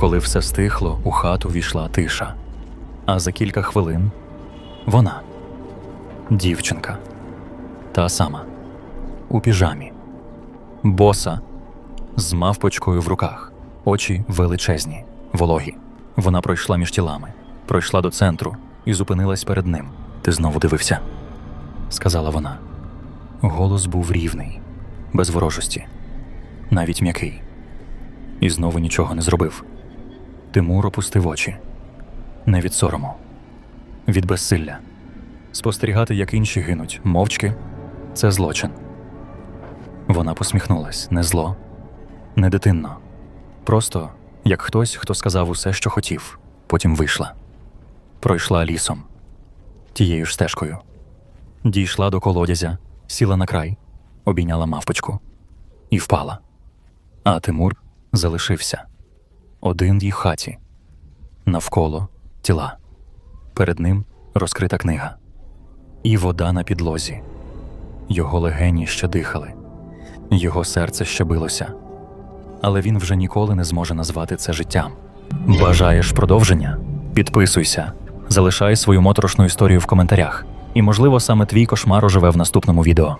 Коли все стихло, у хату війшла тиша. А за кілька хвилин вона дівчинка. Та сама у піжамі, боса, з мавпочкою в руках, очі величезні, вологі. Вона пройшла між тілами, пройшла до центру і зупинилась перед ним. Ти знову дивився, сказала вона. Голос був рівний, без ворожості, навіть м'який. І знову нічого не зробив. Тимур опустив очі. Не від сорому, від безсилля. Спостерігати, як інші гинуть, мовчки це злочин. Вона посміхнулась не зло, не дитинно. Просто як хтось, хто сказав усе, що хотів, потім вийшла. Пройшла лісом, тією ж стежкою. Дійшла до колодязя, сіла на край, обійняла мавпочку і впала. А Тимур залишився один їх хаті, навколо тіла. Перед ним розкрита книга, і вода на підлозі. Його легені ще дихали, його серце ще билося. Але він вже ніколи не зможе назвати це життям. Бажаєш продовження? Підписуйся, залишай свою моторошну історію в коментарях. І, можливо, саме твій кошмар оживе в наступному відео.